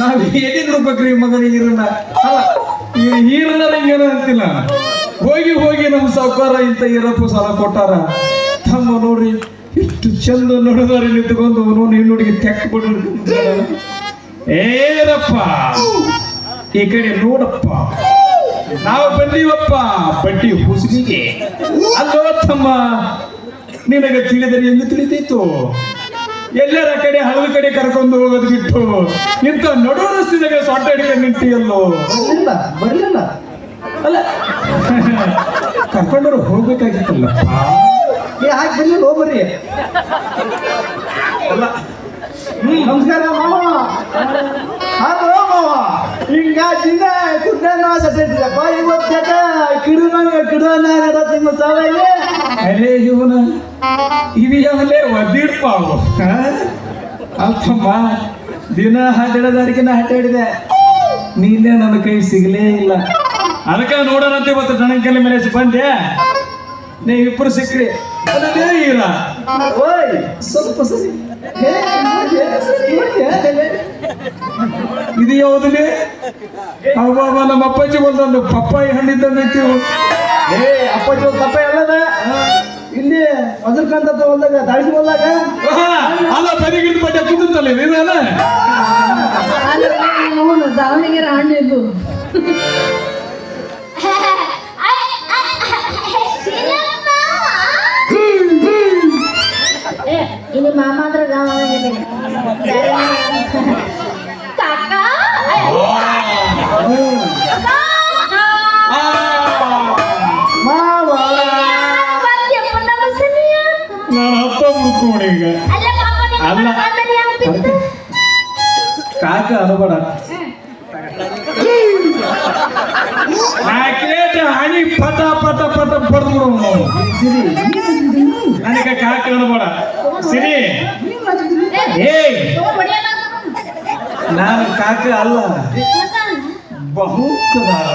ನಾವ್ ಏನಿದ್ರು ನೋಡ್ಬೇಕ್ರಿ ಮಗನ ಹೀರನ್ನ ಅಲ್ಲ, ಈ ಈರಣ್ಣರ ಹಿಂಗೇನ ಅಂತಿಲ್ಲ. ಹೋಗಿ ಹೋಗಿ ನಮ್ಮ ಸಾವುಕಾರ ಇಂತ ಈರಪ್ಪ ಸಾಲ ಕೊಟ್ಟಾರ. ತಮ್ಮ ನೋಡ್ರಿ, ಇಷ್ಟು ಚಂದ ನೋಡಿದಾರೆ ನಿಂತ್ಕೊಂಡು ನೋಡಿ ಹೆಣ್ಣುಡಿಗೆ ತೆಕ್ಕ ಬಿಡ್ರಿ ಏರಪ್ಪ ಈ ಕಡೆ ನೋಡಪ್ಪ. ನಾವು ಬಂದೀವಪ್ಪ, ಬಡ್ಡಿ ಹುಸುಗಿಗೆ. ಅಲ್ಲೋ ತಮ್ಮ, ನಿನಗೆ ತಿಳಿದರೆ ಎಂದು ತಿಳಿದೀತು. ಎಲ್ಲರ ಕಡೆ ಹಲವು ಕಡೆ ಕರ್ಕೊಂಡು ಹೋಗೋದು ಬಿಟ್ಟು. ಇಂಥ ನಡು ರಸ್ತೆದಾಗ ಸೊಟ್ಟ ಹಿಡ್ಕೊಂಡು ನಿಂತಿಯಲ್ಲೋ. ಇಲ್ಲ ಬರ್ಲಿಲ್ಲ. ಅಲ್ಲ. ಕರ್ಕೊಂಡವ್ರು ಹೋಗ್ಬೇಕಾಗಿತ್ತಲ್ಲ ಏ ಹಾಕಿ ಬರ್ಲಿಲ್ಲ ಹೋಗ್ಬರ್ರಿ ಅಲ್ಲ. ನಮಸ್ಕಾರ ಮಾವ. ಹಲೋ ಮಾವ. ಹಿಂಗ ದಿನ ಕುಡ್ಡನ ಸಟ್ಟಿದ್ದಪ್ಪ ಇವತ್ತು ಕಿಡುನಾಗ ಕಿಡುನಾಗ ನಿಮ್ಮ ಸಾವಲ್ಲಿ ಅರೇ ಇವನ ಇವಿಯಾವಲ್ಲೇ ಒದ್ದಿಡ್ಪ ಅವು ಹ? ಅಲ್ತಮ್ಮ ದಿನ ಹಾಡಿಡದಾರಿಗಿನ ಹಾಟಾಡಿದೆ ನೀನೇ ನನ್ನ ಕೈ ಸಿಗಲೇ ಇಲ್ಲ. ಅದಕ್ಕೆ ನೋಡೋಣಂತೆ ಇವತ್ತು ದಣಂಕಲ್ಲಿ ಮೇಲೆ ಬಂದೆ. ನೀವಿಬ್ಬರು ಸಿಕ್ಕ್ರಿ ಅದೇ ಇಲ್ಲ. ಓಯ್, ಸ್ವಲ್ಪ. ಇದು ಯಾವುದಿದೆ ಅವ ನಮ್ಮ ಅಪ್ಪಾಜಿ ಒಂದೊಂದು ಪಪ್ಪಾಯಿ ಹಣ್ಣಿದ್ದಂಗೆ ಏ, ಅಪ್ಪಾಜಿ ಒಂದು ತಪ್ಪ ಇಲ್ಲಿ ವಜ್ರಕಾಂತ ಹೊಲ್ದಾಗ ದಾಳಿಸಿ ಹೊಲ್ದಾಗ ಅಲ್ಲ ಬದಿಗಿಡ್ ಬಟ್ಟೆ ಕುಂತಲ್ಲ ನೀವೇನ? ಅವನು ದಾವಣಗೆರೆ ಹಣ್ಣು ಇದು ಏ ಇದು ಮುಡ್ಕೊಂಡು ಈಗ. ಅಲ್ಲ ಕಾಕ ಅರಬಡ ನಾಲ್ಕೇಟ ಹಣಿ ಪಟ ಪಟ ಪಟ ಬಡ್ದು ಸಿರಿ ನನಗೆ ಕಾಕ ಅರಬಡ ಸಿರಿ. ಏಯ್. ನಾನು ಕಾಕ ಅಲ್ಲ. ಬಹುಕದಾರ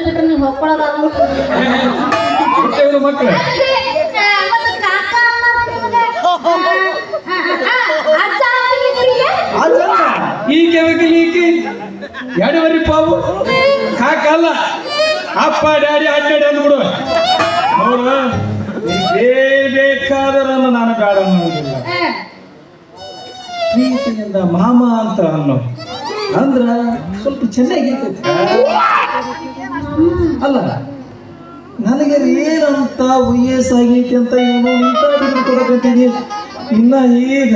ಬಿಟ್ರೆ ನೀವು ಹೊಕ್ಕೊಳ್ಳೋದಾದ ಹುಟ್ಟಿದ್ರು ಮಕ್ಕಳು ಅಲ್ಲ ಈಗ ಈಕೆ ಎರಡುವರೆ ಪಾವು. ಕಾಕಲ್ಲ ಅಪ್ಪ ಡ್ಯಾಡಿ ಅಡ್ಡಾಡಿ ಅಂದ್ಬಿಡು. ನೋಡು ಏನ್ ನಾನು ಬೇಡ ಅನ್ನೋದಿಲ್ಲ. ಪ್ರೀತಿಯಿಂದ ಮಾಮ ಅಂತ ಅನ್ನೋ ಅಂದ್ರ ಸ್ವಲ್ಪ ಚೆನ್ನಾಗಿ ಅಲ್ಲ, ನನಗೆ ಏನಂತ ವಯಸ್ಸಾಗೈತಿ ಅಂತ ಏನೋ ನಿಂತ ಕೊಡಕಂತೀನಿ ಇನ್ನ ಈಗ.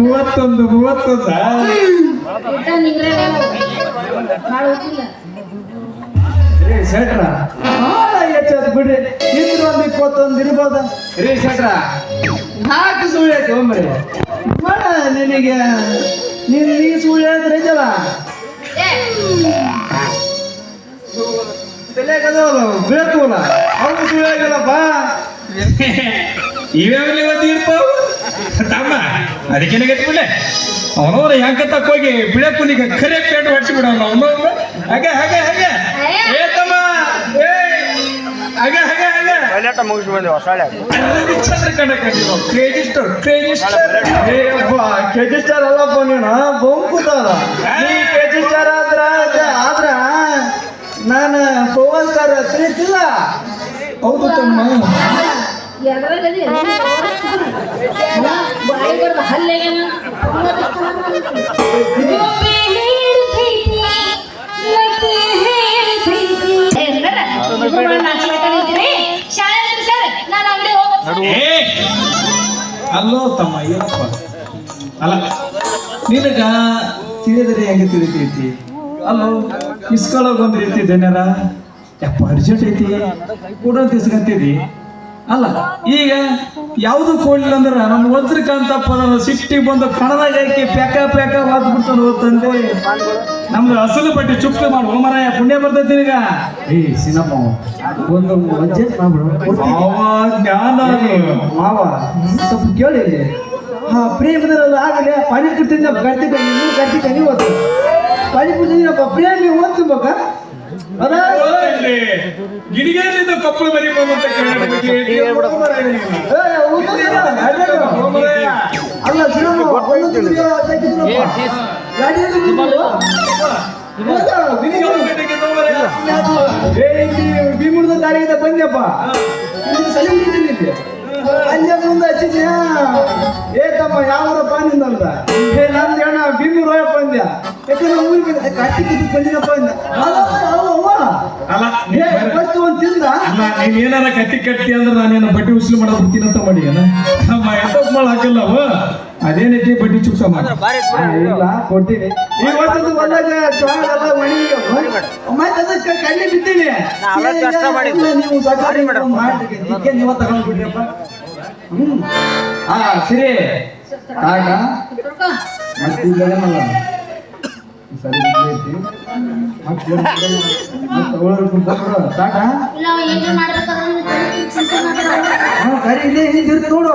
ಮೂವತ್ತೊಂದು, ಮೂವತ್ತೊಂದ. ಬಿಡ್ರಿ. ಇದ್ರ ಒಂದು ಇಪ್ಪತ್ತೊಂದು ಇರ್ಬೋದ? ರೀ ಶೆಟ್ರ ನಾಲ್ಕು ಸುಳ್ಳು ಹೇಳ್ತಿ ಒಮ್ಮೆ. ಮಾಡ ನಿನಗೆ ನೀನು ನೀ ಸುಳ್ಳು ಹೇಳಿದ್ರೆ ಐತಲ್ಲ ತಲೆಗದವಲ್ಲ ಬೀಳ್ತೀವಲ್ಲ. ಅವ್ನು ಸುಳ್ಳು ಹೇಳಲ್ಲಪ್ಪ ಒಂದು ಇರ್ತಾವ? ತಮ್ಮ ಅದಕ್ಕೆ ಗಟ್ಬಿಡ್ಲೆ ಅವನವ್ರ ಹೆಂಗ ಹೋಗಿ ಬಿಳಕುನಿಗೆ ಖರೆ ಕರೆ ಹೊಡ್ಸಿ ಹೊಡ್ಸಿಬಿಡೋಣ ಅವನು ಹಾಗೆ ಹಾಗೆ ಹಾಗೆ. ಏ. ತಮ್ಮ ಏ. ಹಾಗೆ ಹಾಗೆ ಹಾಗೆ. ಪೈಲಟ ಮುಗಿಸಿ ಬಂದೇವ ಸಾಳೆ ಚಂದ್ರ ಕಂಡ ಕಂಡಿರೋ ಕ್ರೇಜಿಸ್ಟ್ ಕ್ರೇಜಿಸ್ಟ್ ಏ ಅಪ್ಪ ಕೆಜಿ ಸ್ಟಾರ್ ಅಲ್ಲಪ್ಪ ನೀನು ನೀ ಆದ್ರ ಆದ್ರ ನಾನು ಪವನ್ ಸ್ಟಾರ್ ಹೌದು ತಮ್ಮ ಏ ಅಲ್ಲೋ ತಮ್ಮ ಏನಪ್ಪ ಅಲ್ಲ, ನಿನಗ ತಿಳಿದರೆ ಹೆಂಗೆ ತಿಳಿತೈತಿ? ಅಲ್ಲೋ ಇಸ್ಕೊಳ್ಳೋಕೆ ಒಂದು ರೀತಿ ಜನರ ಯಪ್ಪ ಅರ್ಜೆಂಟ್ ಐತಿ. ಕೂಡ ತಿಸ್ಕಂತಿದಿ ಅಲ್ಲ, ಈಗ ಯಾವುದು ಕೊಡ್ಲಿಲ್ಲ ಅಂದ್ರೆ ನಮ್ಮ ವಜ್ರಕಾಂತಪ್ಪ ನನ್ನ ಸಿಟ್ಟಿ ಬಂದು ಕಣದಾಗ ಹಾಕಿ ಪ್ಯಾಕ ಪ್ಯಾಕ ವಾದ್ ಬಿಡ್ತಾನೆ ನಮ್ದು ಅಸಲು ಪಟ್ಟಿ ಚುಕ್ಕ ಮಾಡಿ. ಹೋಮರಾಯ ಪುಣ್ಯ ಬರ್ತೈತಿ ಈಗ ಏ ಸಿನಪ್ಪ ಒಂದು ಮಾಡ್ಬಿಡು ಅದು. ಮಾವ ಸ್ವಲ್ಪ ಕೇಳಿ. ಹಾ ಪ್ರೇಮದಲ್ಲ ಆಗಲೇ ಪಾನಿ ಗಟ್ಟಿ ಕರ್ತಿದ್ದೆ ನೀವು ಗಟ್ಟಿ ನೀವು ಓದು ಪಾನಿ ಕುಡ್ತೀನಿ ಪ್ರೇಮಿ ಓದ್ತಿರ್ಬೇಕ ಅದ ಗಿಡಿಗೆಯಲ್ಲಿದ್ದ ಕಪ್ಪಳು ಏ, ಉಳ್ದೋದಿಲ್ಲ, ಅಲ್ಲ. ಗಾಡಿಯಲ್ಲಿ ಭೀಮುರ್ದ ದಾರಿಯಿಂದ ಬಂದ್ಯಪ್ಪ. ಇಲ್ಲಿ ಸಲಿ ಮುಂದೆ ಹಚ್ಚಿದ್ಯ ಏ ತಮ್ಮ ನಿಂದಂತ ಏ ನಂದು ಅಣ್ಣ ಭೀಮೂರ್ ಹೋಯಪ್ಪ ಅಂದ್ಯ. ಯಾಕಂದ್ರೆ ಊರಿಗೆ ಬಂದಿನಪ್ಪ ಅಂದ ಏನಾರ ಕಟ್ಟಿ ಕಟ್ಟಿ ಅಂದ್ರೆ ನಾನೇನು ಬಟ್ಟೆ ಉಸಿಲು ಮಾಡೋದು ಅಂತ ಮಾಡಿ ಅಮ್ಮ ನಮ್ಮ ಎತ್ತಪ್ ಮಾಡ ಹಾಕಲ್ಲ ಅವ ಅದೇನೈತಿ ಬಡ್ಡಿ ಚುಕ್ಸ ಮಾಡ್ತೀನಿ ಇಲ್ಲ ಕೊಡ್ತೀನಿ. ಈ ವರ್ಷದ ಮತ್ತೆ ಅದಕ್ಕೆ ಕಣ್ಣಿ ನೀವು ಹ್ಮ್. ಹಾ ಸರಿ. ಆಗ ಸರಿ. ಸಾಕಾ ಇಲ್ಲೇ ಹಿಂದಿರ್ತಿ ನೋಡು.